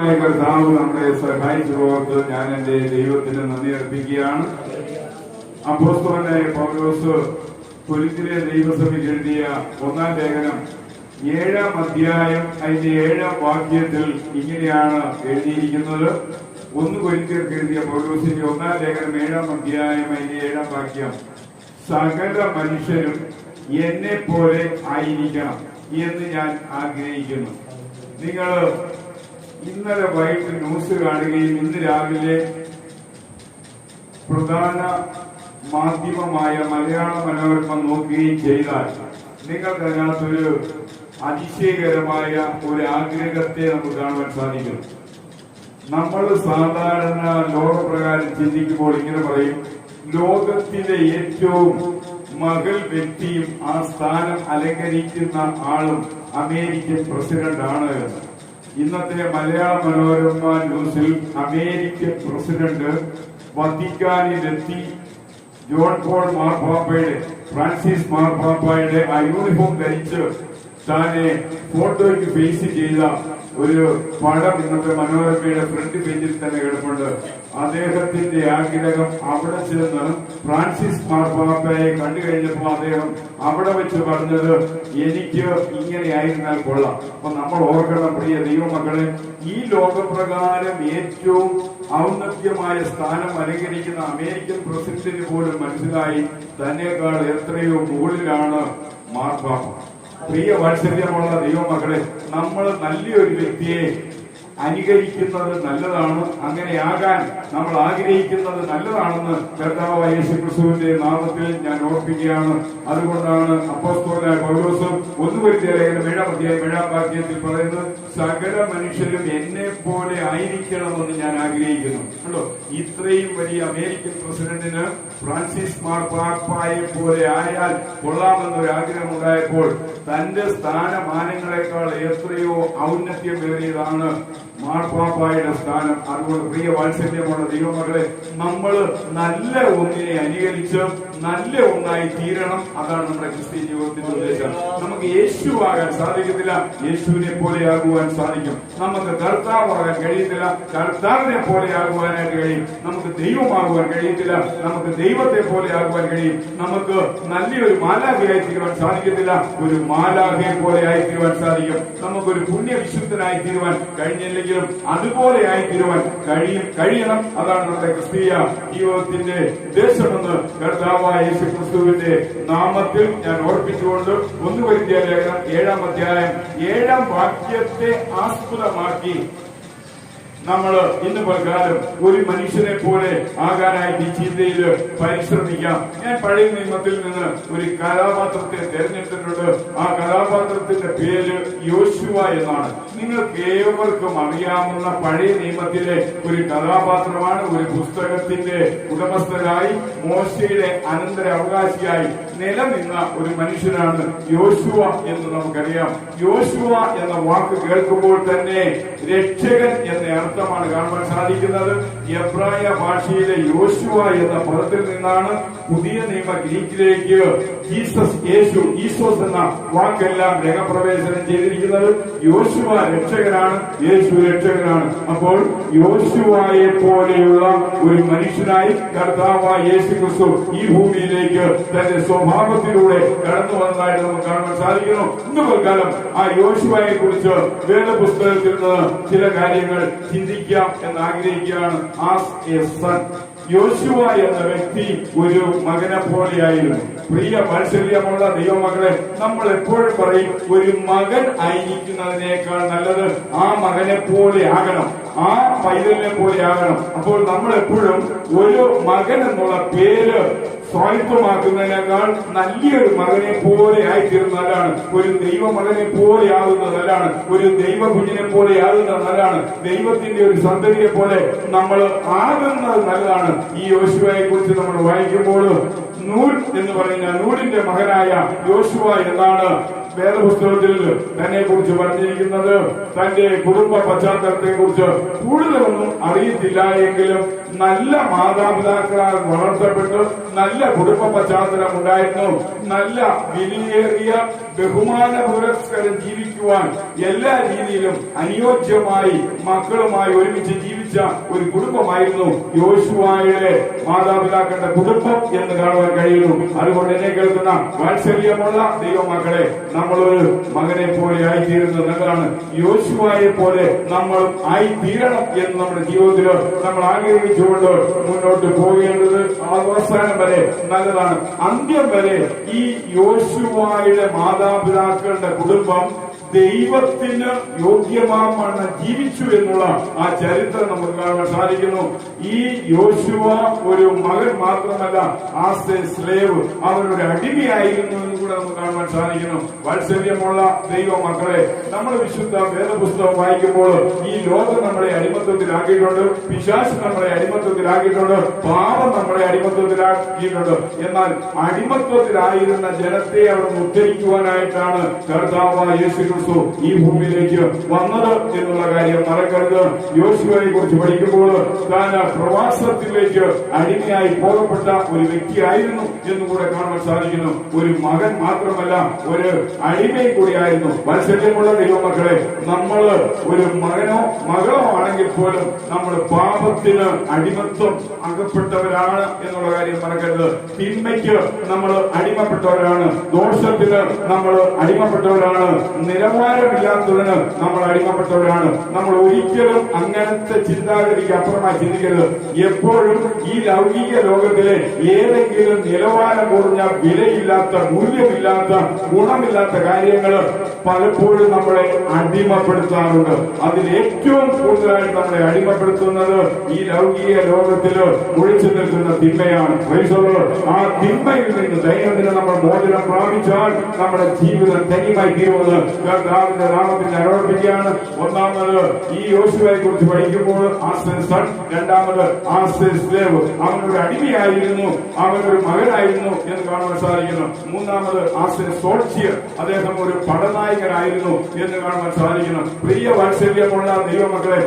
കർത്താവ് നമ്മളെ സഹായിച്ചു പോകത്ത് ഞാൻ എന്റെ ദൈവത്തിന് നന്ദി അർപ്പിക്കുകയാണ്. അപ്പോസ്തലനായ പൗലോസ് കൊരിന്തിലെ ദൈവസഭയ്ക്ക് എഴുതിയ ഒന്നാം ലേഖനം ഏഴാം അധ്യായം അതിന്റെ ഏഴാം വാക്യത്തിൽ ഇങ്ങനെയാണ് എഴുതിയിരിക്കുന്നത്. ഒന്ന് കൊരിന്തിയർക്ക് എഴുതിയ പൗലോസിന്റെ ഒന്നാം ലേഖനം ഏഴാം അധ്യായം അതിന്റെ ഏഴാം വാക്യം സകല മനുഷ്യരും എന്നെ പോലെ ആയിരിക്കണം എന്ന് ഞാൻ ആഗ്രഹിക്കുന്നു. നിങ്ങൾ ഇന്നലെ വൈകിട്ട് ന്യൂസ് കാണുകയും ഇന്ന് രാവിലെ പ്രധാന മാധ്യമമായ മലയാള മനോരമ നോക്കുകയും ചെയ്താൽ നിങ്ങൾക്ക് അതിനകത്തൊരു അതിശയകരമായ ഒരു ആഗ്രഹത്തെ നമുക്ക് കാണുവാൻ സാധിക്കും. നമ്മൾ സാധാരണ ലോകപ്രകാരം ചിന്തിക്കുമ്പോൾ ഇങ്ങനെ പറയും ലോകത്തിലെ ഏറ്റവും മകൾ വ്യക്തിയും ആ സ്ഥാനം അലങ്കരിക്കുന്ന ആളും അമേരിക്കൻ പ്രസിഡന്റാണ് എന്ന്. ഇന്നത്തെ മലയാള മനോരമ ന്യൂസിൽ അമേരിക്കൻ പ്രസിഡന്റ് വത്തിക്കാനിലെത്തി ജോൺ പോൾ മാർപ്പാപ്പയുടെ ഫ്രാൻസിസ് മാർപ്പാപ്പയുടെ ആ യൂണിഫോം ധരിച്ച് താനെ ഫോട്ടോയ്ക്ക് ഫേസ് ചെയ്ത ഒരു പടം ഇന്നത്തെ മനോരമയുടെ ഫ്രണ്ട് പേജിൽ തന്നെ കിടപ്പുണ്ട്. അദ്ദേഹത്തിന്റെ ആഗ്രഹം അവിടെ ചെന്ന് ഫ്രാൻസിസ് മാർപ്പാപ്പയെ കണ്ടു കഴിഞ്ഞപ്പോൾ അദ്ദേഹം അവിടെ വെച്ച് പറഞ്ഞത് എനിക്ക് ഇങ്ങനെ ആയിരുന്നാൽ കൊള്ളാം. അപ്പൊ നമ്മൾ ഓർക്കണം പ്രിയ ദൈവമക്കളെ ഈ ലോകപ്രകാരം ഏറ്റവും ഔന്നത്യമായ സ്ഥാനം അലങ്കരിക്കുന്ന അമേരിക്കൻ പ്രസിഡന്റിന് പോലും മനസ്സിലായി. തന്നെക്കാൾ എത്രയോ മുകളിലാണ് മാർപ്പാപ്പ. പ്രിയ വാത്സല്യമുള്ള ദൈവമക്കളെ നമ്മൾ നല്ലൊരു വ്യക്തിയെ അനുകരിക്കുന്നത് നല്ലതാണ്. അങ്ങനെയാകാൻ നമ്മൾ ആഗ്രഹിക്കുന്നത് നല്ലതാണെന്ന് കർത്താവ് യേശു ക്രിസ്തുവിന്റെ നാമത്തിൽ ഞാൻ ഓർപ്പിക്കുകയാണ്. അതുകൊണ്ടാണ് അപ്പോസ്തോലായ പൗലോസ് ഒന്ന് വരുത്തിയ ലേഖനം ഏഴാം അധ്യായം ഏഴാം പറയുന്നത് സകല മനുഷ്യരും എന്നെ പോലെ ആയിരിക്കണമെന്ന് ഞാൻ ആഗ്രഹിക്കുന്നു. കണ്ടോ? ഇത്രയും വലിയ അമേരിക്കൻ പ്രസിഡന്റിന് ഫ്രാൻസിസ് മാർപ്പാപ്പായെ പോലെ ആയാൽ കൊള്ളാമെന്നൊരു ആഗ്രഹം ഉണ്ടായപ്പോൾ തന്റെ സ്ഥാനമാനങ്ങളെക്കാൾ എത്രയോ ഔന്നത്യമേറിയതാണ് മാർപ്പാപ്പായുടെ സ്ഥാനം അതുകൊണ്ട് പ്രിയ വാത്സല്യമുള്ള ദൈവമകളെ നമ്മൾ നല്ല ഒന്നിനെ അനുകരിച്ച് നല്ല ഒന്നായി തീരണം. അതാണ് നമ്മുടെ ക്രിസ്ത്യൻ ജീവിതത്തിന്റെ ഉദ്ദേശം. നമുക്ക് യേശു ആകാൻ സാധിക്കത്തില്ല യേശുവിനെ പോലെ ആകുവാൻ സാധിക്കും. നമുക്ക് കർത്താവാകാൻ കഴിയത്തില്ല കർത്താവിനെ പോലെ ആകുവാനായിട്ട് കഴിയും. നമുക്ക് ദൈവമാകുവാൻ കഴിയത്തില്ല നമുക്ക് ദൈവത്തെ പോലെ ആകുവാൻ കഴിയും. നമുക്ക് നല്ലൊരു മാലാഖയായി തീരുവാൻ സാധിക്കത്തില്ല ഒരു മാലാഖയെ പോലെ ആയി തീരുവാൻ സാധിക്കും. നമുക്കൊരു പുണ്യവിശുദ്ധനായി തീരുവാൻ കഴിഞ്ഞില്ലെങ്കിലും അതുപോലെ ആയി തീരുവാൻ കഴിയും കഴിയണം. അതാണ് നമ്മുടെ ക്രിസ്തീയ ജീവിതത്തിന്റെ ഉദ്ദേശമെന്ന് കർത്താവായ യേശു ക്രിസ്തുവിന്റെ നാമത്തിൽ ഞാൻ ഓർപ്പിച്ചുകൊണ്ട് ഒന്ന് വരുത്തിയ ലേഖനം ഏഴാം അധ്യായം ഏഴാം വാക്യത്തെ ആസ്പദമാക്കി. നമ്മൾ ഇന്ന് പ്രകാരം ഒരു മനുഷ്യനെ പോലെ ആകാനായിട്ട് ഈ ചിന്തയിൽ പരിശ്രമിക്കാം. ഞാൻ പഴയ നിയമത്തിൽ നിന്ന് ഒരു കഥാപാത്രത്തെ തെരഞ്ഞെടുത്തിട്ടുണ്ട്. ആ കഥാപാത്രത്തിന്റെ പേര് യോശുവ എന്നാണ്. നിങ്ങൾക്ക് ഏവർക്കും അറിയാവുന്ന പഴയ നിയമത്തിലെ ഒരു കഥാപാത്രമാണ് ഒരു പുസ്തകത്തിന്റെ ഉടമസ്ഥരായി മോശയുടെ അനന്തര അവകാശിയായി നിലനിന്ന ഒരു മനുഷ്യനാണ് യോശുവ എന്ന് നമുക്കറിയാം. യോശുവ എന്ന വാക്ക് കേൾക്കുമ്പോൾ തന്നെ രക്ഷകൻ എന്ന അർത്ഥമാണ് കാണുവാൻ സാധിക്കുന്നത്. എബ്രായ ഭാഷയിലെ യോശുവ എന്ന പദത്തിൽ നിന്നാണ് പുതിയ നിയമ ഗ്രീക്കിലേക്ക് ജീസസ് യേശു ഈസോസ് എന്ന വാക്കെല്ലാം രംഗപ്രവേശനം ചെയ്തിരിക്കുന്നത് യോശുവ രക്ഷകനാണ്. യേശു രക്ഷകനാണ്. അപ്പോൾ യോശുവായെ പോലെയുള്ള ഒരു മനുഷ്യനായി കർത്താവായ യേശു ക്രിസ്തു ഈ ഭൂമിയിലേക്ക് തന്റെ സ്വഭാവത്തിലൂടെ കടന്നു വന്നതായിട്ട് നമുക്ക് കാണാൻ സാധിക്കുന്നു. ഇന്ന് ആ യോശുവയെ കുറിച്ച് വേദപുസ്തകത്തിൽ നിന്ന് ചില കാര്യങ്ങൾ ചിന്തിക്കാം എന്ന് ആഗ്രഹിക്കുകയാണ്. As a son. യോശുവ എന്ന വ്യക്തി ഒരു മകനെ പോലെയായിരുന്നു. പ്രിയ മത്സര്യമുള്ള ദൈവമകളെ നമ്മൾ എപ്പോഴും പറയും ഒരു മകൻ ആയിരിക്കുന്നതിനേക്കാൾ നല്ലത് ആ മകനെ പോലെ ആകണം. ആ പൈതലിനെ പോലെ ആകണം. അപ്പോൾ നമ്മൾ എപ്പോഴും ഒരു മകൻ എന്നുള്ള പേര് സ്വായത്തമാക്കുന്നതിനേക്കാൾ നല്ലൊരു മകനെ പോലെ ആയിത്തീരുന്നതാണ്. ഒരു ദൈവ മകനെ പോലെ ആകുന്നതല്ലാണ് ഒരു ദൈവ കുഞ്ഞിനെ പോലെ ആകുന്നതല്ലാണ് ദൈവത്തിന്റെ ഒരു സന്തതിയെ പോലെ നമ്മൾ ആകുന്നത് നല്ലതാണ്. ഈ യോശുവയെ കുറിച്ച് നമ്മൾ വായിക്കുമ്പോൾ നൂൽ എന്ന് പറയുന്ന നൂലിന്റെ മകനായ യോശുവ എന്നാണ് വേദപുസ്തകത്തിൽ തന്നെ കുറിച്ച് പറഞ്ഞിരിക്കുന്നത് തന്റെ കുടുംബ പശ്ചാത്തലത്തെ കുറിച്ച് കൂടുതലൊന്നും അറിയത്തില്ല എങ്കിലും നല്ല മാതാപിതാക്കളാൽ വളർത്തപ്പെട്ട് നല്ല കുടുംബ പശ്ചാത്തലം ഉണ്ടായിരുന്നു നല്ല വിലയേറിയ ബഹുമാന പുരസ്കരം ജീവിക്കുവാൻ എല്ലാ രീതിയിലും അനുയോജ്യമായി മക്കളുമായി ഒരുമിച്ച് ജീവിച്ച ഒരു കുടുംബമായിരുന്നു യോശുവായുടെ മാതാപിതാക്കളുടെ കുടുംബം എന്ന് കാണുവാൻ കഴിയുന്നു. അതുകൊണ്ട് എന്നെ കേൾക്കുന്ന വാത്സല്യമുള്ള ദൈവമക്കളെ നമ്മളൊരു മകനെ പോലെ ആയിത്തീരുന്നത് നല്ലതാണ്. യോശുവായെ പോലെ നമ്മൾ ആയി തീരണം എന്ന് നമ്മുടെ ജീവിതത്തിൽ നമ്മൾ ആഗ്രഹിച്ചുകൊണ്ട് മുന്നോട്ട് പോകേണ്ടത് അവസാനം വരെ നല്ലതാണ്. അന്ത്യം വരെ ഈ യോശുവായുടെ മാതാപിതാക്കളുടെ കുടുംബം ദൈവത്തിന് യോഗ്യമാവണ്ണം ജീവിച്ചു എന്നുള്ള ആ ചരിത്രം നമുക്ക് കാണാൻ സാധിക്കുന്നു. ഈ യോശുവ ഒരു മകൻ മാത്രമല്ല ആസ് എ സ്ലേവ് അവനൊരു അടിമയായിരുന്നു എന്ന് കൂടെ നമുക്ക് കാണാൻ സാധിക്കുന്നു. വാത്സല്യമുള്ള ദൈവ മക്കളെ നമ്മൾ വിശുദ്ധ വേദപുസ്തകം വായിക്കുമ്പോൾ ഈ ലോകം നമ്മളെ അടിമത്വത്തിലാക്കിയിട്ടുണ്ട് പിശാസ് നമ്മളെ അടിമത്വത്തിലാക്കിയിട്ടുണ്ട് പാപം നമ്മളെ അടിമത്വത്തിലാക്കിയിട്ടുണ്ട് എന്നാൽ അടിമത്വത്തിലായിരുന്ന ജനത്തെ അവിടെ ഉദ്ധരിക്കുവാനായിട്ടാണ് കർത്താവ് യേശു ക്രിസ്തു ഈ ഭൂമിയിലേക്ക് വന്നത് എന്നുള്ള കാര്യം മറക്കരുത്. യോശുവിനെ കുറിച്ച് പഠിക്കുമ്പോൾ താൻ പ്രവാസത്തിലേക്ക് അടിമയായി പോകപ്പെട്ട ഒരു വ്യക്തിയായിരുന്നു. എന്നും കൂടെ കാണാൻ സാധിക്കുന്നു. ഒരു മകൻ മാത്രമല്ല ഒരു അടിമയും കൂടിയായിരുന്നു. മത്സര്യമുള്ള ദൈവമക്കളെ നമ്മൾ ഒരു മകനോ മകളോ ആണെങ്കിൽ പോലും നമ്മൾ പാപത്തിന് അടിമത്വം അകപ്പെട്ടവരാണ് എന്നുള്ള കാര്യം മറക്കരുത്. തിന്മയ്ക്ക് നമ്മൾ അടിമപ്പെട്ടവരാണ്. ദോഷത്തിന് നമ്മൾ അടിമപ്പെട്ടവരാണ്. നിലവാരമില്ലാത്തതിന് നമ്മൾ അടിമപ്പെട്ടവരാണ്. നമ്മൾ ഒരിക്കലും അങ്ങനത്തെ ചിന്താഗതിക്ക് അപ്പുറമായി ചിന്തിക്കരുത്. എപ്പോഴും ഈ ലൗകിക ലോകത്തിലെ ഏതെങ്കിലും നിലവാരം കുറഞ്ഞ വിലയില്ലാത്ത മൂല്യമില്ലാത്ത ഗുണമില്ലാത്ത കാര്യങ്ങൾ പലപ്പോഴും നമ്മളെ അടിമപ്പെടുത്താറുണ്ട്. അതിൽ ഏറ്റവും കൂടുതലായിട്ട് നമ്മളെ അടിമപ്പെടുത്തുന്നത് ഈ ലൗകിക ലോകത്തിൽ ഒഴിച്ചു നിൽക്കുന്ന തിന്മയാണ്. ആ തിന്മയിൽ നിന്ന് ദൈനംദിനം നമ്മൾ മോചനം പ്രാപിച്ചാൽ നമ്മുടെ ജീവിതം തനിമായി തീരുമെന്ന് കർത്താവിന്റെ നാമത്തിൽ ആരോപിക്കുകയാണ് ഒന്നാമത് ഈ യോശുവയെ കുറിച്ച് പഠിക്കുമ്പോൾ ആസൻ സൺ രണ്ടാമത് അവനൊരു അടിമയായിരുന്നു. അവനൊരു മകനായിരുന്നു എന്ന് കാണുവാൻ സാധിക്കുന്നു. മൂന്നാമത് ആസൻ സോൾച്ചിയർ അദ്ദേഹം ഒരു പടനായകനായിരുന്നു എന്ന് കാണുവാൻ സാധിക്കുന്നു. പ്രിയ വാത്സല്യമുള്ള ദൈവമക്കളെ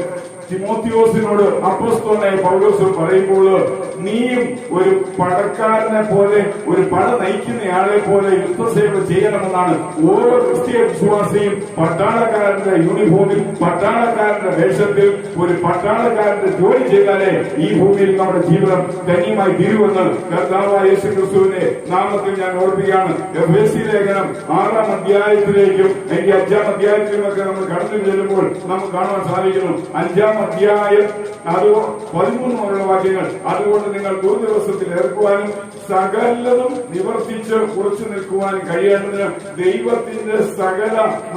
തിമോത്തിയോസിനോട് അപ്പസ്തോനായ പൗലോസ് പറയുമ്പോൾ നീയും ഒരു പടക്കാരനെ പോലെ ഒരു പട നയിക്കുന്നയാളെ പോലെ യുദ്ധസേവ ചെയ്യണമെന്നാണ് ഓരോ ക്രിസ്തീയ വിശ്വാസിയും പട്ടാളക്കാരന്റെ യൂണിഫോമിൽ പട്ടാളക്കാരന്റെ വേഷത്തിൽ ഒരു പട്ടാളക്കാരന്റെ ജോലി ചെയ്താലേ ഈ ഭൂമിയിൽ നമ്മുടെ ജീവിതം ധന്യമായി തീരുമെന്ന് കർത്താവായ യേശു ക്രിസ്തുവിന്റെ നാമത്തിൽ ഞാൻ ഓർപ്പിക്കുകയാണ്. ലേഖനം ആറാം അധ്യായത്തിലേക്കും എനിക്ക് അഞ്ചാം അധ്യായത്തിലുമൊക്കെ നമ്മൾ കടന്നു ചെല്ലുമ്പോൾ നമുക്ക് കാണാൻ സാധിക്കുന്നു. അഞ്ചാം അധ്യായം അത് പതിമൂന്ന് വാക്യങ്ങൾ. അതുകൊണ്ട് നിങ്ങൾ ഒരു ദിവസത്തിൽ ഏർക്കുവാനും സകലതും നിവർത്തിച്ച് ഉറച്ചു നിൽക്കുവാനും കഴിയേണ്ടതിന് ദൈവത്തിന്റെ സകല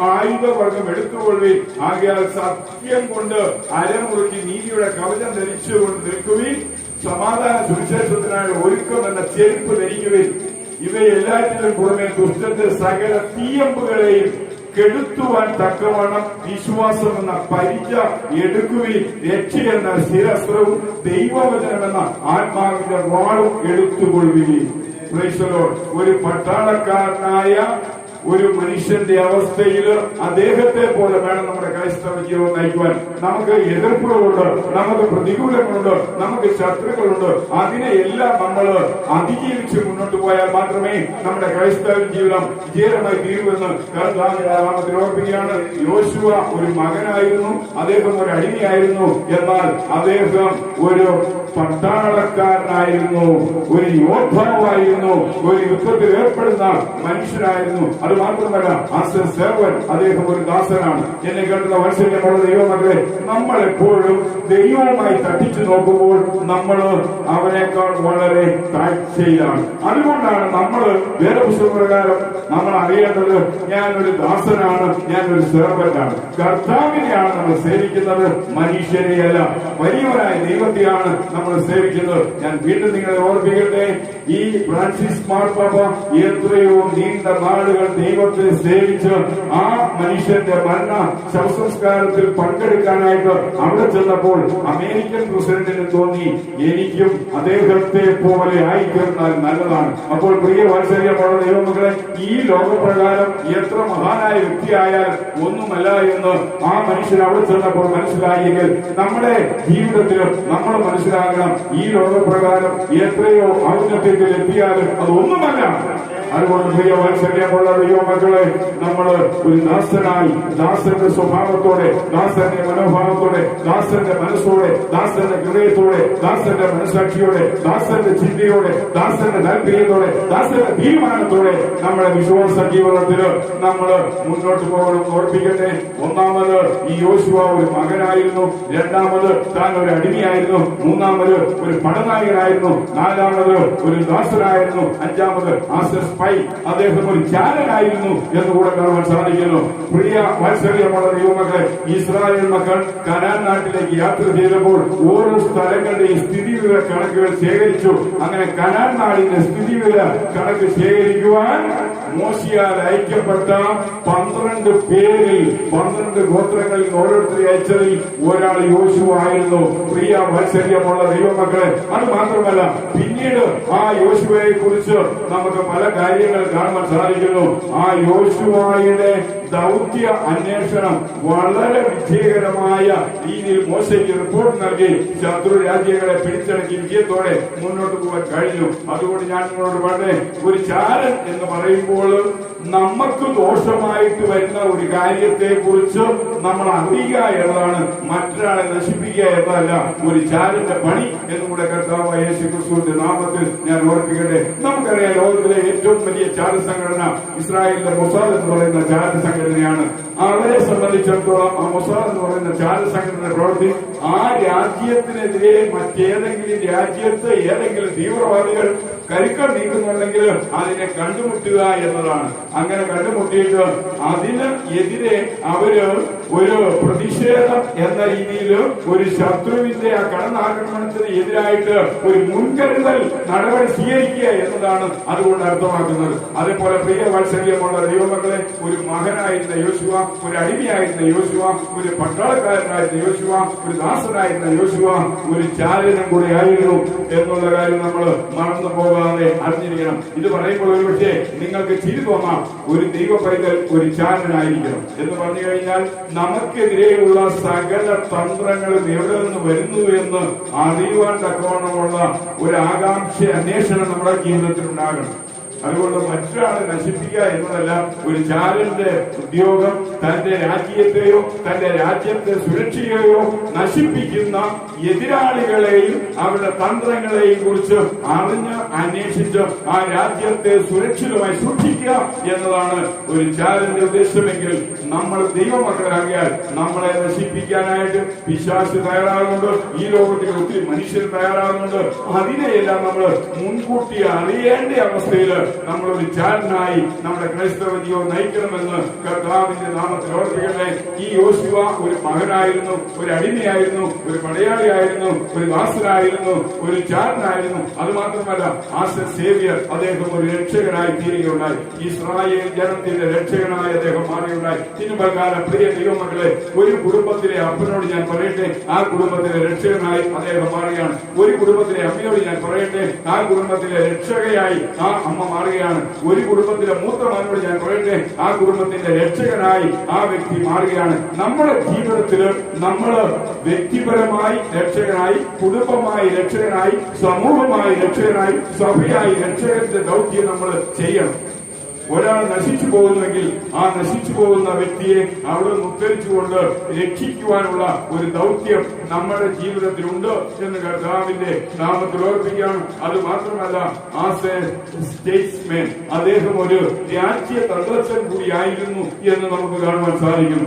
ആയുധവർഗം എടുത്തുകൊള്ളുകയും ആകയാൽ സത്യം കൊണ്ട് അരമുറുക്കി നീതിയുടെ കവചം ധരിച്ചുകൊണ്ട് നിൽക്കുകയും സമാധാന സുവിശേഷത്തിനായി ഒരുക്കം എന്ന ചെരുപ്പ് ധരിക്കുകയും ഇവയെല്ലാറ്റിലും പുറമെ ദുഷ്ടന്റെ സകല തീയമ്പുകളെയും കെടുത്തുവാൻ തക്കവണ്ണം വിശ്വാസം എന്ന പരിച എടുക്കുകയും രക്ഷ എന്ന സ്ഥിരസ്ത്രവും ദൈവവചനം എന്ന ആത്മാവിന്റെ വാളും എടുത്തുകൊള്ളുകയും ഒരു പട്ടാളക്കാരനായ ഒരു മനുഷ്യന്റെ അവസ്ഥയിൽ അദ്ദേഹത്തെ പോലെ വേണം നമ്മുടെ ക്രൈസ്തവ ജീവിതം നയിക്കുവാൻ. നമുക്ക് എതിർപ്പുകളുണ്ട് നമുക്ക് പ്രതികൂലങ്ങളുണ്ട് നമുക്ക് ശത്രുക്കളുണ്ട്. അതിനെ എല്ലാം നമ്മൾ അതിജീവിച്ച് മുന്നോട്ട് പോയാൽ മാത്രമേ നമ്മുടെ ക്രൈസ്തവ ജീവിതം വിജയകരമായി തീരുമെന്ന് കർത്താവിന്റെ നാമത്തിൽ ഓർപ്പിക്കുകയാണ്. യോശുവ ഒരു മകനായിരുന്നു അദ്ദേഹം ഒരു അടിമയായിരുന്നു. എന്നാൽ അദ്ദേഹം ഒരു പട്ടാളക്കാരനായിരുന്നു ഒരു യോദ്ധാവായിരുന്നു ഒരു യുദ്ധത്തിൽ ഏർപ്പെടുന്ന മനുഷ്യനായിരുന്നു. അത് മാത്രമല്ല ആസ് എ സേവൻ അദ്ദേഹം ഒരു ദാസനാണ്. എന്നെ കേട്ടുള്ള വാത്സല്യമുള്ള ദൈവമക്കളെ നമ്മൾ എപ്പോഴും ദൈവവുമായി തട്ടിച്ചു നോക്കുമ്പോൾ നമ്മൾ അവനേക്കാൾ വളരെ താഴ്ചയിലാണ് അതുകൊണ്ടാണ് നമ്മൾ വേദപുസ്തകപ്രകാരം നമ്മൾ അറിയേണ്ടത് ഞാൻ ഒരു ദാസനാണ് ഞാൻ ഒരു സേവന്റാണ് കർത്താവിനെയാണ് നമ്മൾ സേവിക്കുന്നത് മനുഷ്യരെയല്ല. വലിയവരായ ദൈവത്തെയാണ് നമ്മൾ സേവിക്കുന്നത്. ഞാൻ വീണ്ടും നിങ്ങളെ ഓർമ്മിക്കട്ടെ ഈ ഫ്രാൻസിസ് മാർപ്പാപ്പ എത്രയോ നീണ്ട നാളുകൾ ദൈവത്തെ സേവിച്ച് ആ മനുഷ്യന്റെ മരണ ശവസംസ്കാരത്തിൽ പങ്കെടുക്കാനായിട്ട് അവിടെ ചെന്നപ്പോൾ അമേരിക്കൻ പ്രസിഡന്റിന് തോന്നി എനിക്കും അദ്ദേഹത്തെ പോലെ ആയിത്തീർന്നാൽ നല്ലതാണ്. അപ്പോൾ പ്രിയ വാത്സല്യമുള്ള ദൈവമക്കളെ ഈ ലോകപ്രകാരം എത്ര മഹാനായ വ്യക്തിയായാൽ ഒന്നുമല്ല എന്ന് ആ മനുഷ്യൻ അവിടെ ചെന്നപ്പോൾ മനസ്സിലായെങ്കിൽ നമ്മുടെ ജീവിതത്തിൽ നമ്മൾ മനസ്സിലാകണം ഈ ലോകപ്രകാരം എത്രയോ ഔന്നത്യത്തിൽ എത്തിയാലും അതൊന്നുമല്ല അതുകൊണ്ട് പ്രിയ വാത്സല്യമുള്ള ദൈവമക്കളെ നമ്മൾ ഒരു ദാസനായി ദാസന്റെ സ്വഭാവത്തോടെ ദാസന്റെ മനോഭാവത്തോടെ ദാസന്റെ മനസ്സോടെ ദാസന്റെ ഹൃദയത്തോടെ ദാസന്റെ മനസാക്ഷിയോടെ ദാസന്റെ ചിന്തയോടെ ദാസന്റെ താല്പര്യത്തോടെ ദാസന്റെ തീരുമാനത്തോടെ നമ്മുടെ വിശ്വാസ ജീവിതത്തിൽ നമ്മൾ മുന്നോട്ട് പോകണം ഓർപ്പിക്കട്ടെ ഒന്നാമത് ഈ യോശുവ ഒരു മകനായിരുന്നു. രണ്ടാമത് താൻ ഒരു അടിമയായിരുന്നു. മൂന്നാമത് ഒരു പടനായകനായിരുന്നു. നാലാമത് ഒരു ദാസനായിരുന്നു. അഞ്ചാമത് ആസ് സ്പൈ അദ്ദേഹം ഒരു ചാരനായിരുന്നു എന്ന് കൂടെ കാണുവാൻ സാധിക്കുന്നു. പ്രിയ വാത്സല്യമുള്ള യുവമകൾ ഇസ്രായേൽ മക്കൾ കനാൻ നാട്ടിലേക്ക് യാത്ര ചെയ്തപ്പോൾ ഓരോ സ്ഥലങ്ങളുടെയും സ്ഥിതിവിവര കണക്കുകൾ ശേഖരിച്ചു. അങ്ങനെ കനാൻ നാടിന്റെ സ്ഥിതിവിവര കണക്ക് ശേഖരിക്കുവാൻ മോശിയാൽ ഐക്യപ്പെട്ട പന്ത്രണ്ട് പേരിൽ പന്ത്രണ്ട് ഗോത്രങ്ങളിൽ ഓരോരുത്തരെ അയച്ചതിൽ ഒരാൾ യോശു ആയിരുന്നു. പ്രിയ വാത്സല്യമുള്ള ദൈവമക്കളെ അത് മാത്രമല്ല പിന്നീട് ആ യോശുവയെ കുറിച്ച് നമുക്ക് പല കാര്യങ്ങൾ കാണാൻ സാധിക്കുന്നു. ആ യോശുവായുടെ ദൗത്യ അന്വേഷണം വളരെ വിജയകരമായ രീതിയിൽ മോശയ്ക്ക് റിപ്പോർട്ട് നൽകി. ശത്രു രാജ്യങ്ങളെ പിടിച്ചടക്കി വിജയത്തോടെ മുന്നോട്ട് പോകാൻ കഴിഞ്ഞു. അതുകൊണ്ട് ഞാൻ നിങ്ങളോട് പറഞ്ഞേ ഒരു ചാരൻ എന്ന് പറയുമ്പോൾ നമുക്ക് ദോഷമായിട്ട് വരുന്ന ഒരു കാര്യത്തെ കുറിച്ച് നമ്മൾ അറിയുക എന്നതാണ് മറ്റൊരാളെ നശിപ്പിക്കുക എന്നതല്ല ഒരു ചാരന്റെ പണി എന്നും കൂടെ കർത്താവ് യേശു ക്രിസ്തുവിന്റെ നാമത്തിൽ ഞാൻ ഓർപ്പിക്കട്ടെ. നമുക്കറിയാം ലോകത്തിലെ ഏറ്റവും വലിയ ചാര സംഘടന ഇസ്രായേലിന്റെ മൊസാദ് എന്ന് പറയുന്ന ചാര സംഘടനയാണ്. അവരെ സംബന്ധിച്ചിടത്തോളം ആ മൊസാദ് എന്ന് പറയുന്ന ചാര സംഘടന പ്രവർത്തി ആ രാജ്യത്തിനെതിരെ മറ്റേതെങ്കിലും രാജ്യത്ത് ഏതെങ്കിലും തീവ്രവാദികൾ കരുക്കൾ നീക്കുന്നുണ്ടെങ്കിലും അതിനെ കണ്ടുമുട്ടുക എന്നതാണ്. അങ്ങനെ കണ്ടുമുട്ടിയിട്ട് അതിന് എതിരെ അവർ ഒരു പ്രതിഷേധം എന്ന രീതിയിൽ ഒരു ശത്രുവിന്റെ ആ കടന്നാക്രമണത്തിന് എതിരായിട്ട് ഒരു മുൻകരുതൽ നടപടി സ്വീകരിക്കുക എന്നതാണ് അതുകൊണ്ട് അർത്ഥമാക്കുന്നത്. അതേപോലെ പ്രിയ വാത്സല്യമുള്ള ദൈവമക്കളെ ഒരു മകനായിരുന്ന യോശുവ ഒരു അടിമയായിരുന്ന യോശുവ ഒരു പട്ടാളക്കാരനായിരുന്ന യോശുവ ഒരു ദാസനായിരുന്ന യോശുവ ഒരു ചാരനും കൂടെ ആയിരുന്നു എന്നുള്ള കാര്യം നമ്മൾ മറന്നു പോകാതെ അറിഞ്ഞിരിക്കണം. ഇത് പറയുമ്പോൾ ഒരുപക്ഷെ നിങ്ങൾക്ക് ചിരി തോന്നാം. ഒരു ദൈവ പൈതൽ ഒരു ചാരനായിരിക്കണം എന്ന് പറഞ്ഞു കഴിഞ്ഞാൽ നമുക്കെതിരെയുള്ള സകല തന്ത്രങ്ങളും എവിടെ നിന്ന് വരുന്നു എന്ന് അറിയുവാൻ തക്കവണ്ണമുള്ള ഒരു ആകാംക്ഷ അന്വേഷണം നമ്മുടെ ജീവിതത്തിൽ ഉണ്ടാകണം. അതുകൊണ്ട് മറ്റൊരാളെ നശിപ്പിക്കുക എന്നതല്ല ഒരു ചാരന്റെ ഉദ്യോഗം തന്റെ രാജ്യത്തെയോ തന്റെ രാജ്യത്തെ സുരക്ഷയെയോ നശിപ്പിക്കുന്ന എതിരാളികളെയും അവരുടെ തന്ത്രങ്ങളെയും കുറിച്ച് അറിഞ്ഞ് അന്വേഷിച്ച് ആ രാജ്യത്തെ സുരക്ഷിതമായി സൂക്ഷിക്കുക എന്നതാണ് ഒരു ചാരന്റെ ഉദ്ദേശമെങ്കിൽ നമ്മൾ ദൈവമക്കളാകിയാൽ നമ്മളെ നശിപ്പിക്കാനായിട്ട് വിശ്വാസി തയ്യാറാകുന്നുണ്ട് ഈ ലോകത്തിൽ ഒത്തിരി മനുഷ്യർ തയ്യാറാകുന്നുണ്ട്. അതിനെയെല്ലാം നമ്മൾ മുൻകൂട്ടി അറിയേണ്ട അവസ്ഥയിൽ നമ്മൾ വിചാരനായി ചാരനായി നമ്മുടെ ക്രൈസ്തവ ജീവിതം നയിക്കണമെന്ന് കർത്താവിന്റെ നാമത്തിൽ ഓർപ്പിക്കട്ടെ. ഈ യോശുവ ഒരു മകനായിരുന്നു ഒരു അടിമയായിരുന്നു ഒരു പടയാളിയായിരുന്നു ഒരു ദാസനായിരുന്നു ഒരു ചാരനായിരുന്നു. അത് മാത്രമല്ല ആസ് എ സേവിയർ അദ്ദേഹം ഒരു രക്ഷകനായി തീരുകയുണ്ടായി. ഇസ്രായേൽ ജനത്തിന്റെ രക്ഷകനായി അദ്ദേഹം മാറുകയുണ്ടായി. പ്രകാരം പ്രിയ ദൈവമക്കളെ ഒരു കുടുംബത്തിലെ അപ്പനോട് ഞാൻ പറയട്ടെ ആ കുടുംബത്തിലെ രക്ഷകനായി അദ്ദേഹം മാറുകയാണ്. ഒരു കുടുംബത്തിലെ അമ്മയോട് ഞാൻ പറയട്ടെ ആ കുടുംബത്തിലെ രക്ഷകയായി ആ അമ്മ മാറുകയാണ്. ഒരു കുടുംബത്തിലെ മൂത്ത മകനോട് ഞാൻ പറയട്ടെ ആ കുടുംബത്തിന്റെ രക്ഷകനായി ആ വ്യക്തി മാറുകയാണ്. നമ്മുടെ ജീവിതത്തിൽ നമ്മൾ വ്യക്തിപരമായി രക്ഷകനായി കുടുംബമായി രക്ഷകനായി സമൂഹമായി രക്ഷകനായി സഭയായി രക്ഷകന്റെ ദൗത്യം നമ്മൾ ചെയ്യണം. ഒരാൾ നശിച്ചു പോകുന്നുവെങ്കിൽ ആ നശിച്ചു പോകുന്ന വ്യക്തിയെ അവിടെ ഉദ്ധരിച്ചുകൊണ്ട് രക്ഷിക്കുവാനുള്ള ഒരു ദൗത്യം നമ്മുടെ ജീവിതത്തിലുണ്ട് എന്ന് കർത്താവിന്റെ നാമത്തിൽ ഓർപ്പിക്കുകയാണ്. അത് മാത്രമല്ല ആസ് സ്റ്റേറ്റ്സ്മാൻ അദ്ദേഹം ഒരു രാജ്യ തന്ത്രജ്ഞൻ കൂടിയായിരുന്നു എന്ന് നമുക്ക് കാണുവാൻ സാധിക്കും.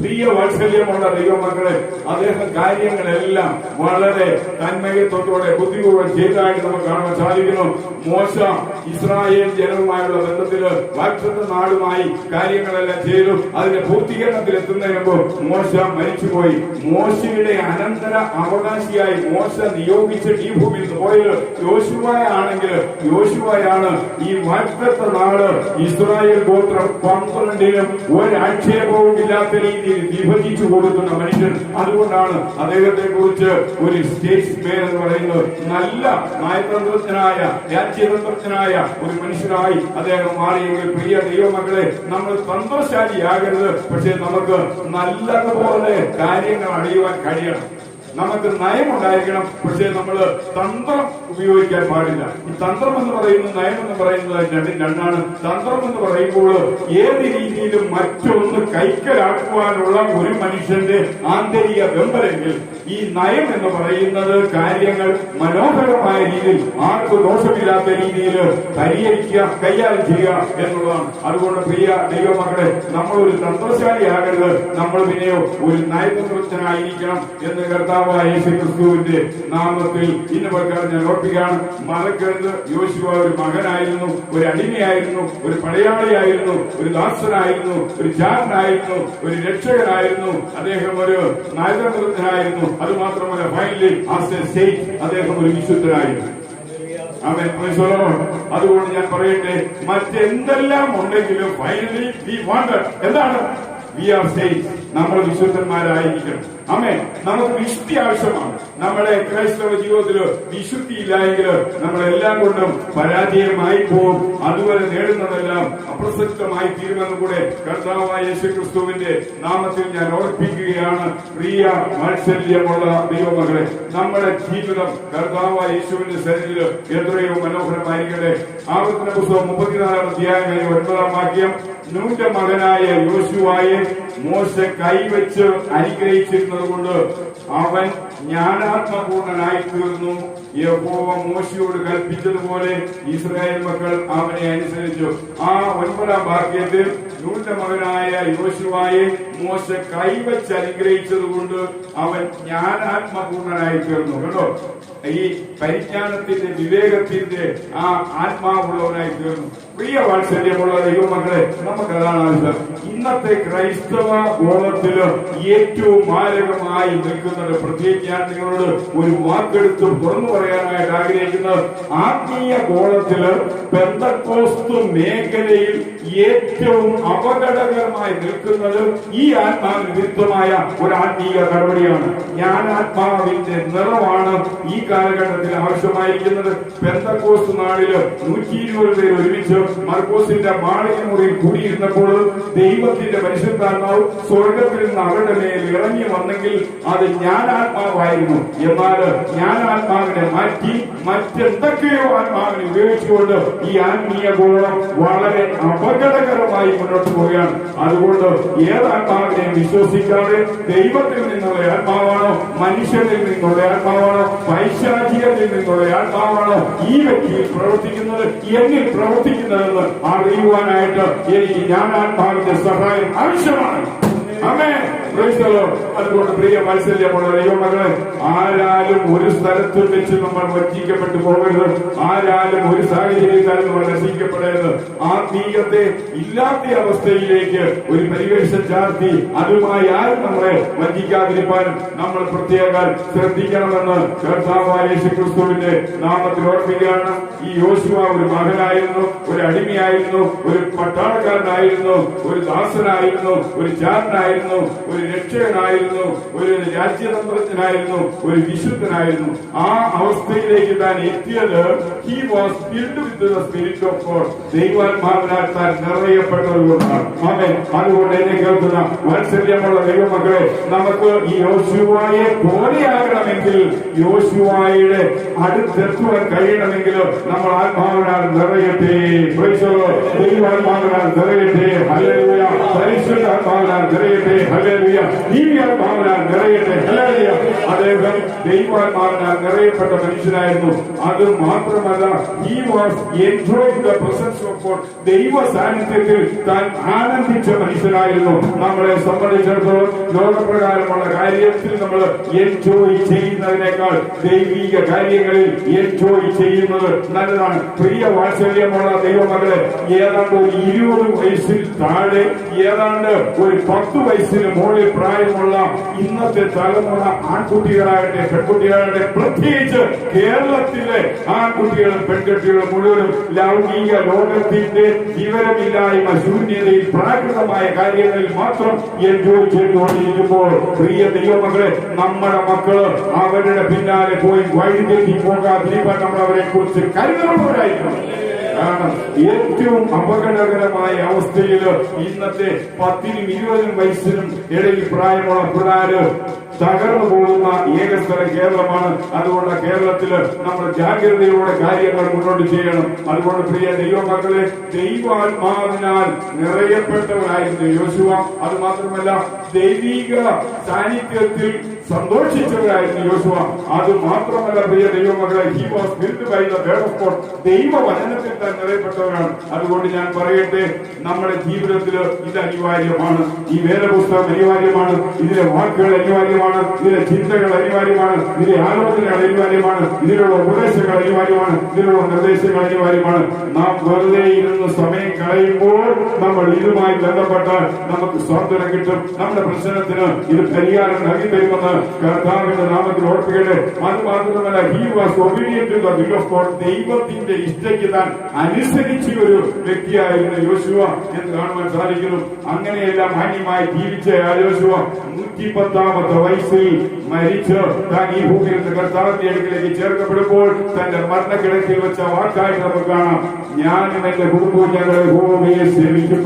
പ്രിയ വാത്സല്യമുള്ള ദൈവമക്കളെ അദ്ദേഹം കാര്യങ്ങളെല്ലാം വളരെ തന്മയത്വത്തോടെ ബുദ്ധിപൂർവം ചെയ്തതായിട്ട് നമുക്ക് കാണാൻ സാധിക്കുന്നു. മോശ ഇസ്രായേൽ ജനവുമായുള്ള ബന്ധത്തിൽ വർഷത്തെ നാളുമായി കാര്യങ്ങളെല്ലാം ചെയ്തു. അതിന്റെ പൂർത്തീകരണത്തിൽ എത്തുന്നതിന് മുമ്പ് മോശ മരിച്ചുപോയി. മോശയുടെ അനന്തര അവകാശിയായി മോശ നിയോഗിച്ച ഈ ഭൂമിയിൽ പോയത് യോശുവായ ആണെങ്കിൽ യോശുവായാണ് ഈ വർഷത്തെ നാൾ ഇസ്രായേൽ ഗോത്രം പന്ത്രണ്ടിനും ഒരാക്ഷേപവും ഇല്ലാത്ത രീതിയിൽ വിഭജിച്ചു കൊടുക്കുന്ന മനുഷ്യൻ. അതുകൊണ്ടാണ് അദ്ദേഹത്തെ കുറിച്ച് ഒരു സ്റ്റേറ്റ്സ്മാൻ എന്ന് പറയുന്നത് നല്ല നയതന്ത്രജ്ഞനായ രാജ്യതന്ത്രജ്ഞനായ ഒരു മനുഷ്യനായി അദ്ദേഹം മാറിയെങ്കിൽ പ്രിയ ദൈവമക്കളെ നമ്മൾ തന്ത്രശാലിയാകരുത് പക്ഷെ നമുക്ക് നല്ലതുപോലെ കാര്യങ്ങൾ അറിയുവാൻ കഴിയണം. നമുക്ക് നയമുണ്ടായിരിക്കണം. പക്ഷേ നമ്മൾ തന്ത്രം ഉപയോഗിക്കാൻ പാടില്ല. തന്ത്രം എന്ന് പറയുന്നത് നയം എന്ന് പറയുന്നത് രണ്ടും രണ്ടാണ്. തന്ത്രം എന്ന് പറയുമ്പോൾ ഏത് രീതിയിലും മറ്റൊന്ന് കൈക്കലാക്കുവാനുള്ള ഒരു മനുഷ്യന്റെ ആന്തരിക വെമ്പലെങ്കിൽ ഈ നയം എന്ന് പറയുന്നത് കാര്യങ്ങൾ മനോഹരമായ രീതിയിൽ ആർക്കും ദോഷമില്ലാത്ത രീതിയിൽ പരിഹരിക്കുക കൈകാര്യം ചെയ്യുക എന്നുള്ളതാണ്. അതുകൊണ്ട് പ്രിയ ദൈവമക്കളെ നമ്മൾ ഒരു തന്ത്രശാലിയാകരുത്. നമ്മൾ പിന്നെയോ ഒരു നയതന്ത്രജ്ഞനായിരിക്കണം എന്ന് കർത്താവായ യേശു ക്രിസ്തുവിന്റെ നാമത്തിൽ ഇന്ന് ഞാൻ ഓർപ്പിക്കുകയാണ് മറക്കരുത് യോശുവ ഒരു മകനായിരുന്നു ഒരു അടിമയായിരുന്നു ഒരു പടയാളിയായിരുന്നു ഒരു ദാസനായിരുന്നു ഒരു ജാരനായിരുന്നു ഒരു രക്ഷകനായിരുന്നു. അദ്ദേഹം ഒരു നായകനായിരുന്നു അത് മാത്രമല്ല ഫൈനലി അദ്ദേഹം ഒരു വിശുദ്ധനായിരുന്നു. അതുകൊണ്ട് ഞാൻ പറയട്ടെ മറ്റെന്തെല്ലാം ഉണ്ടെങ്കിലും ഫൈനലി വി വാണ്ടഡ് എന്താണ്? വി ആർ സേഫ് നമ്മൾ വിശുദ്ധന്മാരായിരിക്കണം. അമ്മേ നമുക്ക് വിശുദ്ധി ആവശ്യമാണ്. നമ്മുടെ ക്രൈസ്തവ ജീവിതത്തിൽ വിശുദ്ധി ഇല്ലായെങ്കിൽ നമ്മളെല്ലാം കൊണ്ടും പരാജയമായി പോകും അതുവരെ നേടുന്നതെല്ലാം അപ്രസക്തമായി തീരുമെന്ന് കൂടെ കർത്താവായ യേശു ക്രിസ്തുവിന്റെ നാമത്തിൽ ഞാൻ ഓർപ്പിക്കുകയാണ്. പ്രിയ വാത്സല്യമുള്ള ദൈവമകളെ നമ്മുടെ ജീവിതം കർത്താവായ യേശുവിന്റെ സന്നിധിയിൽ എത്രയോ മനോഹരമായിരിക്കട്ടെ. ആവർത്തന പുസ്തകം മുപ്പത്തിനാലാം അധ്യായം ഒൻപതാം വാക്യം. നൂന്റെ മകനായ യോശുവായെ മോശ കൈവച്ച് അനുഗ്രഹിച്ചിരുന്നത് കൊണ്ട് അവൻ ജ്ഞാനാത്മപൂർണനായി തീർന്നു യഹോവ മോശിയോട് കൽപ്പിച്ചതുപോലെ ഇസ്രായേൽ മക്കൾ അവനെ അനുസരിച്ചു. ആ ഒൻപതാം വാക്യത്തിൽ നൂന്റെ മകനായ യോശുവായെ മോശ കൈവച്ച് അനുഗ്രഹിച്ചതുകൊണ്ട് അവൻ ജ്ഞാനാത്മപൂർണനായി തീർന്നു കേട്ടോ ഈ പരിജ്ഞാനത്തിന്റെ വിവേകത്തിന്റെ ആ ആത്മാവുള്ളവനായി തീർന്നു പ്രിയ വാത്സല്യമുള്ള ദൈവമക്കളെ നമുക്കതാണ് ആവശ്യം. ഇന്നത്തെ ക്രൈസ്തവ ഗോളത്തിൽ ഏറ്റവും മാരകമായി നിൽക്കുന്നത് പ്രത്യേകിച്ച് ഞാൻ നിങ്ങളോട് ഒരു വാക്കെടുത്ത് തുറന്നു പറയാനായിട്ട് ആഗ്രഹിക്കുന്നത് ആത്മീയ കോളത്തിൽ ബന്ധക്കോസ്തു മേഖലയിൽ ഏറ്റവും അപകടകരമായി നിൽക്കുന്നത് ഈ ആത്മാവിന് വിരുദ്ധമായ ഒരു ആത്മീയ നടപടിയാണ്. ഞാൻ ആത്മാവിന്റെ നിറമാണ് ഈ കാലഘട്ടത്തിൽ ആവശ്യമായിരിക്കുന്നത്. പെന്തക്കോസ് നാളിൽ നൂറ്റി ഇരുപത് പേര് ഒരുമിച്ച് മർക്കോസിന്റെ മാളിക മുറിയിൽ കൂടിയിരുന്നപ്പോൾ ദൈവത്തിന്റെ പരിശുദ്ധാത്മാവ് സ്വർഗത്തിൽ നിന്ന് അവരുടെ മേൽ ഇറങ്ങി വന്നെങ്കിൽ അത് ഞാൻ ആത്മാവായിരുന്നു. എന്നാൽ ഞാൻ ആത്മാവിനെ മാറ്റി മറ്റെന്തൊക്കെയോ ആത്മാവിനെ ഉപയോഗിച്ചുകൊണ്ട് ഈ ആത്മീയ ഗോളം വളരെ അപകടകരമായി മുന്നോട്ട് പോവുകയാണ്. അതുകൊണ്ട് ഏത് വിശ്വസിക്കാതെ ദൈവത്തിൽ നിന്നുള്ള ആത്മാവാണോ മനുഷ്യരിൽ നിന്നുള്ള ആത്മാവാണോ പൈശാചികത്തിൽ നിന്നുള്ള ആത്മാവാണോ ഈ വ്യക്തിയിൽ പ്രവർത്തിക്കുന്നത് എന്നിൽ പ്രവർത്തിക്കുന്നതെന്ന് അറിയുവാനായിട്ട് എനിക്ക് ഞാൻ ആത്മാവിന്റെ സഹായം ആവശ്യമാണ്. അതുകൊണ്ട് പ്രിയ മത്സര്യമുള്ള ദൈവമകളെ ആരാലും ഒരു സ്ഥലത്തും വെച്ച് നമ്മൾ വഞ്ചിക്കപ്പെട്ടു പോകരുത്. ആരാലും ഒരു സാഹചര്യത്താൽ നമ്മൾ നശിക്കപ്പെടരുത്. ആത്മീയത്തെ ഇല്ലാത്ത അവസ്ഥയിലേക്ക് ഒരു പരിവേഷം ചാർത്തി അതുമായി ആരും നമ്മളെ വഞ്ചിക്കാതിരിക്കാനും നമ്മൾ പ്രത്യേകം ശ്രദ്ധിക്കണമെന്ന് കർത്താവായ ക്രിസ്തുവിന്റെ നാമത്തിൽ ഓർമ്മിക്കുകയാണ് ഈ യോശുവ ഒരു മകനായിരുന്നു ഒരു അടിമയായിരുന്നു ഒരു പട്ടാളക്കാരനായിരുന്നു ഒരു ദാസനായിരുന്നു ഒരു ചാരനായിരുന്നു ഒരു രക്ഷകനായിരുന്നു ഒരു രാജ്യതന്ത്രജ്ഞനായിരുന്നു ഒരു വിശുദ്ധനായിരുന്നു. ആ അവസ്ഥയിലേക്ക് താൻ എത്തിയത് he was filled with the spirit of God ദൈവാത്മാവിനാൽ താൻ നിറയപ്പെട്ടതുകൊണ്ടാണ് ആമേൻ. അതുകൊണ്ട് എന്നെ കേൾക്കുന്ന വാത്സല്യമുള്ള ദൈവമക്കളെ നമുക്ക് ഈ യോശുവായെ പോലെയാകണമെങ്കിൽ യോശുവായുടെ അടുത്തെത്തുവാൻ കഴിയണമെങ്കിൽ നമ്മൾ ആത്മാവിനാൽ നിറയട്ടെ. ദൈവാത്മാവിനാൽ നിറയട്ടെ. ഹല്ലേലൂയ. പരിശുദ്ധ ഭാവന നിറയട്ടെ. ഹല്ലേലൂയ. ഭാവന നിറയട്ടെ. ഹല്ലേലൂയ. അദ്ദേഹം ദൈവാത്മാവിനാൽ നിറയപ്പെട്ട മനുഷ്യനായിരുന്നു. അത് മാത്രമല്ല he was enjoying the presence of God ദൈവ സാന്നിധ്യത്തിൽ താൻ ആനന്ദിച്ച മനുഷ്യനായിരുന്നു. നമ്മളെ സംബന്ധിച്ചിടത്തോളം ലോകപ്രകാരമുള്ള കാര്യത്തിൽ നമ്മൾ എൻജോയ് ചെയ്യുന്നതിനേക്കാൾ ദൈവിക കാര്യങ്ങളിൽ എൻജോയ് ചെയ്യുന്നത് നല്ലതാണ്. പ്രിയ വാത്സല്യമുള്ള ദൈവമകളെ ഏതാണ്ട് ഒരു ഇരുപത് വയസ്സിൽ താഴെ ഏതാണ്ട് ഒരു പത്ത് വയസ്സിന് മുകളിൽ പ്രായമുള്ള ഇന്നത്തെ തലമുറ ആൺകുട്ടികളാകട്ടെ പെൺകുട്ടികളാകട്ടെ പ്രത്യേകിച്ച് കേരളത്തിലെ ആൺകുട്ടികളും പെൺകുട്ടികളും മുഴുവനും ലൗകിക ലോകത്തിന്റെ വിവരമില്ലായ്മ ശൂന്യതയിൽ പ്രാകൃതമായ കാര്യങ്ങളിൽ മാത്രം എൻജോയ് ചെയ്തുകൊണ്ടിരിക്കുമ്പോൾ പ്രിയ ദൈവമക്കളെ നമ്മുടെ മക്കൾ അവരുടെ പിന്നാലെ പോയി വഴിതെറ്റി പോകാതിരിക്കാൻ നമ്മൾ അവരെ കുറിച്ച് കരുതലുള്ളവരായിരിക്കണം കാരണം ഏറ്റവും അപകടകരമായ അവസ്ഥയിൽ ഇന്നത്തെ പത്തിനും ഇരുപതിനും വയസ്സിനും ഇടയിൽ പ്രായമുള്ള പിള്ളേര് തകർന്നു പോകുന്ന ഏക സ്ഥലം കേരളമാണ്. അതുകൊണ്ട് കേരളത്തിൽ നമ്മൾ ജാഗ്രതയോടെ കാര്യങ്ങൾ മുന്നോട്ട് ചെയ്യണം. അതുകൊണ്ട് പ്രിയ ദൈവമക്കളെ ദൈവാത്മാവിനാൽ നിറയപ്പെട്ടവരായിരുന്നു യോശുവ. അത് മാത്രമല്ല ദൈവിക സാന്നിധ്യത്തിൽ സന്തോഷിച്ചവരായിരുന്നു യോശുവ. അത് മാത്രമല്ല പ്രിയ ദൈവമകളെ ഹി വാസ് ബിൽഡ് ദൈവവചനത്തിൽ തന്നെ നിറയപ്പെട്ടവരാണ് അതുകൊണ്ട് ഞാൻ പറയട്ടെ നമ്മുടെ ജീവിതത്തിൽ ഇത് അനിവാര്യമാണ്. ഈ വേദപുസ്തകം അനിവാര്യമാണ്. ഇതിലെ വാക്കുകൾ അനിവാര്യമാണ്. ഇതിലെ ചിന്തകൾ അനിവാര്യമാണ്. ഇതിലെ ആലോചനകൾ അനിവാര്യമാണ്. ഇതിലുള്ള ഉപദേശങ്ങൾ അനിവാര്യമാണ്. ഇതിലുള്ള നിർദ്ദേശങ്ങൾ അനിവാര്യമാണ്. നാം വെറുതെ ഇരുന്ന് സമയം കളയുമ്പോൾ നമ്മൾ ഇതുമായി ബന്ധപ്പെട്ടാൽ നമുക്ക് സ്വാതന്ത്ര്യം കിട്ടും. നമ്മുടെ പ്രശ്നത്തിന് ഇത് പരിഹാരം നൽകി തരുമെന്ന് കർത്താവിന്റെ നാമത്തിൽ ഓർപ്പിക്കട്ടെ അത് മാത്രമല്ല ഹി വാസ് ദൈവത്തിന്റെ ഇഷ്ടയ്ക്ക് താൻ അനുസരിച്ച ഒരു വ്യക്തിയായിരുന്നു യോശുവ എന്ന് കാണുവാൻ സാധിക്കുന്നു. അങ്ങനെയെല്ലാം മാന്യമായി ജീവിച്ച ആ യോശുവ നൂറ്റി പത്താമത്തെ വയസ്സിൽ മരിച്ച് താൻ ഈ ഭൂമിയിൽ കർത്താവിന്റെ അടുക്കിലേക്ക് ചേർക്കപ്പെടുമ്പോൾ തന്റെ മരണക്കിടക്കിൽ വെച്ച വാക്കായി നമുക്ക് കാണാം. ഞാനും എന്റെ കുടുംബവും ഞങ്ങളുടെ ഭൂമിയെ സേവിക്കും.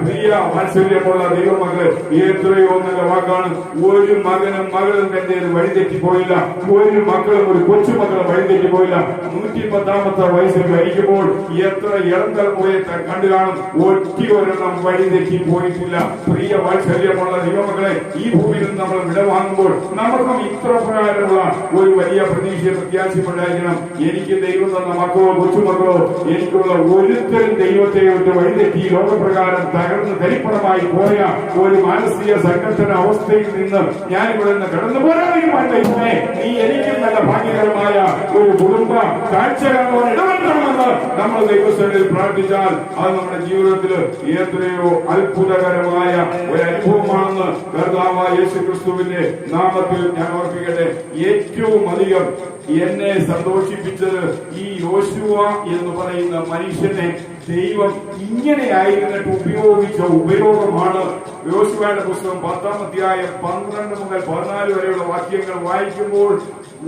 പ്രിയ the Amen. Hallelujah. പ്രിയ എത്രയോ നല്ല വാക്കാണ് ഒരു മകനും മകളും തന്റെ വഴിതെറ്റിപ്പോയില്ല ഒരു മക്കളും ഒരു കൊച്ചുമക്കളും വഴിതെറ്റിപ്പോയില്ല നൂറ്റി പത്താമത്തെ വയസ്സിൽ മരിക്കുമ്പോൾ എത്ര ഇളം തലമുറയെ കണ്ടു കാണും ഒറ്റ ഒരെണ്ണം വഴിതെറ്റി പോയിട്ടില്ല പ്രിയ വാത്സല്യമുള്ള ദൈവമക്കളെ ഈ ഭൂമിയിൽ നിന്ന് നമ്മൾ വിടവാങ്ങുമ്പോൾ നമുക്കും ഇത്ര പ്രകാരമുള്ള ഒരു വലിയ പ്രതീക്ഷയെ പ്രത്യാശയുണ്ടായിരിക്കണം എനിക്ക് ദൈവം തന്ന മക്കളോ കൊച്ചുമക്കളോ എനിക്കുള്ള ഒരുത്തരും ദൈവത്തെ വഴിതെറ്റി ലോകപ്രകാരം തകർന്ന് ധരിപ്പണമായി പോയ ഒരു മാനസിക സംഘർഷന അവസ്ഥയിൽ നിന്ന് ഞാൻ ഇവിടെ നിന്ന് കടന്നു ദൈവമേ നീ എനിക്കും നല്ല ഭാഗ്യകരമായ ഒരു കുടുംബ കാഴ്ച കാണുവാൻ നമ്മൾ ദൈവസ്ഥയിൽ പ്രാർത്ഥിച്ചാൽ അത് നമ്മുടെ ജീവിതത്തിൽ എത്രയോ അത്ഭുതകരമായ ഒരു അനുഭവമാണെന്ന് കർത്താവായ യേശു ക്രിസ്തുവിന്റെ നാമത്തിൽ ഞാൻ ഓർപ്പിക്കട്ടെ. ഏറ്റവും അധികം എന്നെ സന്തോഷിപ്പിച്ചത് ഈ യോശുവ എന്ന് പറയുന്ന മനുഷ്യനെ ദൈവം ഇങ്ങനെയായിരുന്നിട്ട് ഉപയോഗിച്ച ഉപയോഗമാണ് യോശുവയുടെ പുസ്തകം പത്താം അധ്യായം പന്ത്രണ്ട് മുതൽ പതിനാല് വരെയുള്ള വാക്യങ്ങൾ വായിക്കുമ്പോൾ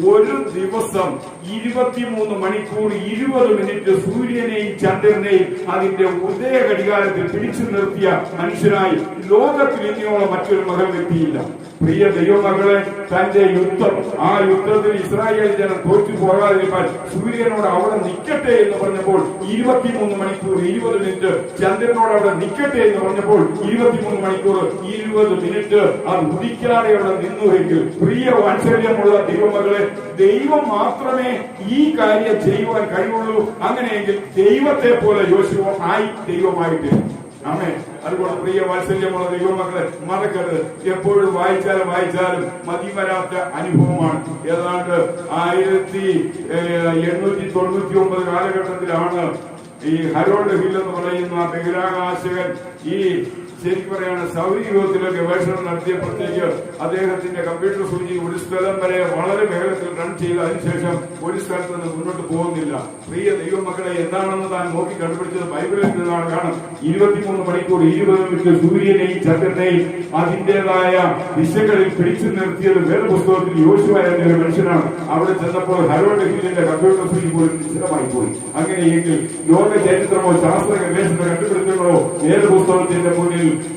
ഒരു ദിവസം ഇരുപത്തിമൂന്ന് മണിക്കൂർ ഇരുപത് മിനിറ്റ് സൂര്യനെയും ചന്ദ്രനെയും അതിന്റെ ഉദയ ഘടികാരത്തിൽ പിടിച്ചു നിർത്തിയ മനുഷ്യനായി ലോകത്തിൽ ഇനിയോളം മറ്റൊരു മകൻ വ്യക്തിയില്ല. പ്രിയ ദൈവമകളെ തന്റെ യുദ്ധം ആ യുദ്ധത്തിൽ ഇസ്രായേൽ ജനം തോറ്റു പോകാതിരിക്കാൻ സൂര്യനോട് അവിടെ നിൽക്കട്ടെ എന്ന് പറഞ്ഞപ്പോൾ ഇരുപത്തിമൂന്ന് മണിക്കൂർ ഇരുപത് മിനിറ്റ് ചന്ദ്രനോട് അവിടെ നിൽക്കട്ടെ എന്ന് പറഞ്ഞപ്പോൾ ഇരുപത്തിമൂന്ന് മണിക്കൂർ ഇരുപത് മിനിറ്റ് അത് മുടിക്കാതെ അവിടെ നിന്നുവെങ്കിൽ പ്രിയ വാത്സല്യമുള്ള ദൈവമകളെ ദൈവം മാത്രമേ ഈ കാര്യം ചെയ്യുവാൻ കഴിവുള്ളൂ. അങ്ങനെയെങ്കിൽ ദൈവത്തെ പോലെ യോശുവ ആയി ദൈവമായിട്ട് അമ്മേ അതുകൊണ്ട് പ്രിയ വാത്സല്യമുള്ള ദൈവമക്കളെ മറക്കരുത്. എപ്പോഴും വായിച്ചാലും വായിച്ചാലും മതി വരാത്ത അനുഭവമാണ്. ഏതാണ്ട് ആയിരത്തി എണ്ണൂറ്റി തൊണ്ണൂറ്റി ഒമ്പത് കാലഘട്ടത്തിലാണ് ഈ ഹരോൾഡ് ഹിൽ എന്ന് പറയുന്ന ബഹിരാകാശകൻ ഈ ശരിക്കും പറയാണ് സൗരയൂഹത്തിലെ ഗവേഷണം നടത്തിയപ്പോഴത്തേക്ക് അദ്ദേഹത്തിന്റെ കമ്പ്യൂട്ടർ സൂചി ഒരു സ്ഥലം വരെ വളരെ വേഗത്തിൽ റൺ ചെയ്ത അതിനുശേഷം ഒരു സ്ഥലത്ത് നിന്ന് മുന്നോട്ട് പോകുന്നില്ല. പ്രിയ ദൈവമക്കളെ എന്താണെന്ന് താൻ നോക്കി കണ്ടുപിടിച്ചത് ബൈബിളിൽ നിന്നാണ് കാണും ഇരുപത്തിമൂന്ന് മണിക്കൂർ ഇരുപത് മിനിറ്റ് സൂര്യനെയും ചന്ദ്രനെയും അതിന്റേതായ ദിശകളിൽ പിടിച്ചു നിർത്തിയത് വേദപുസ്തകത്തിൽ യോശുവായ ഒരു മനുഷ്യനാണ്. അവിടെ ചെന്നപ്പോൾ ഹരോൾഡ് ഹില്ലിന്റെ കമ്പ്യൂട്ടർ സൂചി പോലും നിശ്ചലമായി പോയി. അങ്ങനെയെങ്കിൽ ലോക ചരിത്രമോ ശാസ്ത്ര ഗവേഷണ കണ്ടുപിടുത്തങ്ങളോ ഏത് പുസ്തകത്തിന്റെ മുന്നിൽ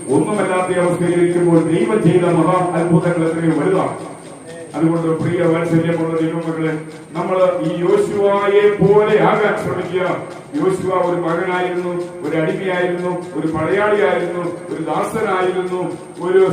ഒന്നുമല്ലാത്ത അവസ്ഥയിലിരിക്കുമ്പോൾ ദൈവം ചെയ്ത മഹാ അത്ഭുതങ്ങൾ എത്രയും വലുതാണ്. അതുകൊണ്ട് പ്രിയ വാത്സല്യമുള്ള ദൈവമക്കളെ നമ്മൾ ഈ യോശുവായെ പോലെ ആകാൻ ശ്രമിക്കുക. യോശുവ ഒരു മകനായിരുന്നു ഒരു അടിമയായിരുന്നു ഒരു പടയാളിയായിരുന്നു ഒരു ദാസനായിരുന്നു ഒരു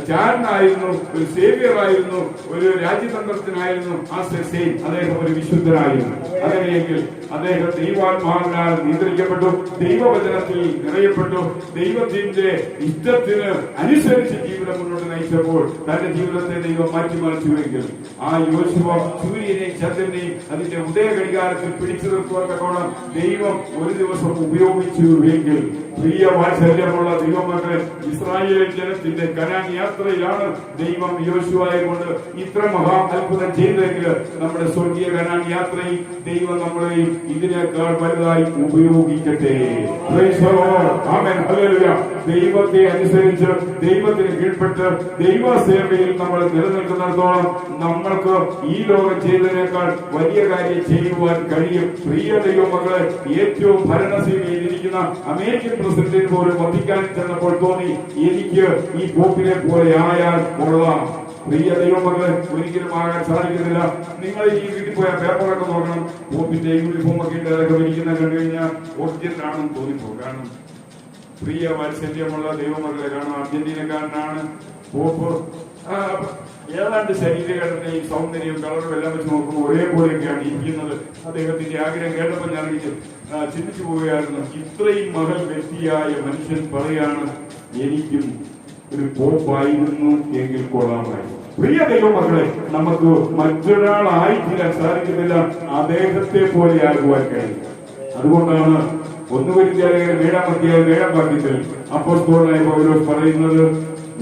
ചാരനായിരുന്നു ഒരു സേവിയറായിരുന്നു ഒരു രാജ്യതന്ത്രത്തിനായിരുന്നു ആ സെയിം അദ്ദേഹം ഒരു വിശുദ്ധനായിരുന്നു. അങ്ങനെയെങ്കിൽ അദ്ദേഹം ദൈവാത്മാവിനാൽ നിയന്ത്രിക്കപ്പെട്ടു ദൈവവചനത്തിൽ നിറയപ്പെട്ടു. ദൈവത്തിന്റെ ഇഷ്ടത്തിന് അനുസരിച്ച് ജീവിതം മുന്നോട്ട് നയിച്ചപ്പോൾ തന്റെ ജീവിതത്തെ ദൈവം മാറ്റിമറിച്ചുവെങ്കിൽ ആ യോശുവ സൂര്യനെയും ചന്ദ്രനെയും അതിന്റെ ഉദയ ഘടികാരത്തിൽ പിടിച്ചു നിർത്തുവാൻ ദൈവം ഒരു ദിവസം ഉപയോഗിച്ചു എങ്കിൽ പ്രിയ വാത്സല്യമുള്ള ദൈവമക്കളെ ഇസ്രായേൽ ജനത്തിന്റെ കനാൻ യാത്രയിലാണ് ദൈവം യോശുവായെ കൊണ്ട് ഇത്ര മഹാ അത്ഭുതം ചെയ്തെങ്കിൽ നമ്മുടെ സ്വർഗീയ കനാൻ യാത്രയിൽ ദൈവം നമ്മളെയും ഇതിനേക്കാൾ വലുതായി ഉപയോഗിക്കട്ടെ. ദൈവത്തെ അനുസരിച്ച് ദൈവത്തിന് കീഴ്പ്പെട്ട് ദൈവ സേവയിൽ നമ്മൾ നിലനിൽക്കുന്നിടത്തോളം നമ്മൾക്ക് ഈ ലോകം ചെയ്തതിനേക്കാൾ വലിയ കാര്യം ചെയ്യുവാൻ കഴിയും. പ്രിയ ദൈവമക്കളെ ഏറ്റവും ഭരണസീമയിൽ ഇരിക്കുന്ന അമേരിക്കൻ പ്രസിഡന്റിന് പോലും വധിക്കാൻ ചെന്നപ്പോൾ തോന്നി എനിക്ക് ഈ പോപ്പിനെ പോലെ ആയാൽ കൊള്ളാം പ്രിയ ദൈവമകളെ ഒരിക്കലും ആകാൻ സാധിക്കുന്നില്ല. നിങ്ങൾ ഈ വീട്ടിൽ പോയ പേപ്പറൊക്കെ നോക്കണം. പോപ്പിന്റെ യൂണിഫോം ഒക്കെ ഇട്ട് അതൊക്കെ വിളിക്കുന്ന കണ്ടു കഴിഞ്ഞാൽ ഒറിജിനൽ ആണെന്ന് തോന്നിപ്പോ കാരണം പ്രിയ വാത്സല്യമുള്ള ദൈവമക്കളെ കാരണം അർജന്റീനക്കാരനാണ്. പോപ്പ് ആ, ഏതാണ്ട് ശരീരഘടനയും സൗന്ദര്യവും കളറും എല്ലാം വെച്ച് നോക്കുമ്പോൾ ഒരേപോലെയൊക്കെയാണ് ഇരിക്കുന്നത്. അദ്ദേഹത്തിന്റെ ആഗ്രഹം കേട്ടപ്പോൾ ഞാൻ ചിന്തിച്ചു പോവുകയായിരുന്നു. ഇത്രയും മകൾ വ്യക്തിയായ മനുഷ്യൻ പറയാണ് എനിക്കും ഒരു പോപ്പായിരുന്നു എങ്കിൽ കൊള്ളാമായിരുന്നു. പ്രിയ ദൈവമക്കളെ നമുക്ക് മറ്റൊരാളായി തീരാൻ സാധിക്കുന്നില്ല. അദ്ദേഹത്തെ പോലെ ആകുവാൻ കഴിയും. അതുകൊണ്ടാണ് ഒന്നുവരിച്ചാലും ഏഴാം അധ്യായം ഏഴാം വാക്യത്തിൽ അപ്പോസ്തലനായ പൗലോസ് പറയുന്നത്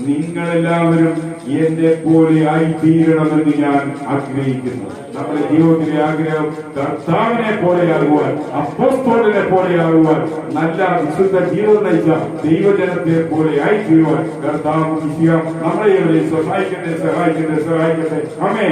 നിങ്ങളെല്ലാവരും എന്നെ പോലെ ആയി തീരണമെന്ന് ഞാൻ ആഗ്രഹിക്കുന്നു. നമ്മുടെ ജീവിതത്തിലെ ആഗ്രഹം കർത്താവിനെ പോലെയാകുവാൻ അപ്പോസ്തോലിനെ പോലെയാകുവാൻ നല്ല വിശുദ്ധ ജീവിതം നയിച്ച ദൈവജനത്തെ പോലെ ആയിത്തീരുവാൻ കർത്താവ് വിഷയം നമ്മളെ ഇവരെ സഹായിക്കട്ടെ സഹായിക്കട്ടെ സഹായിക്കട്ടെ. അമേ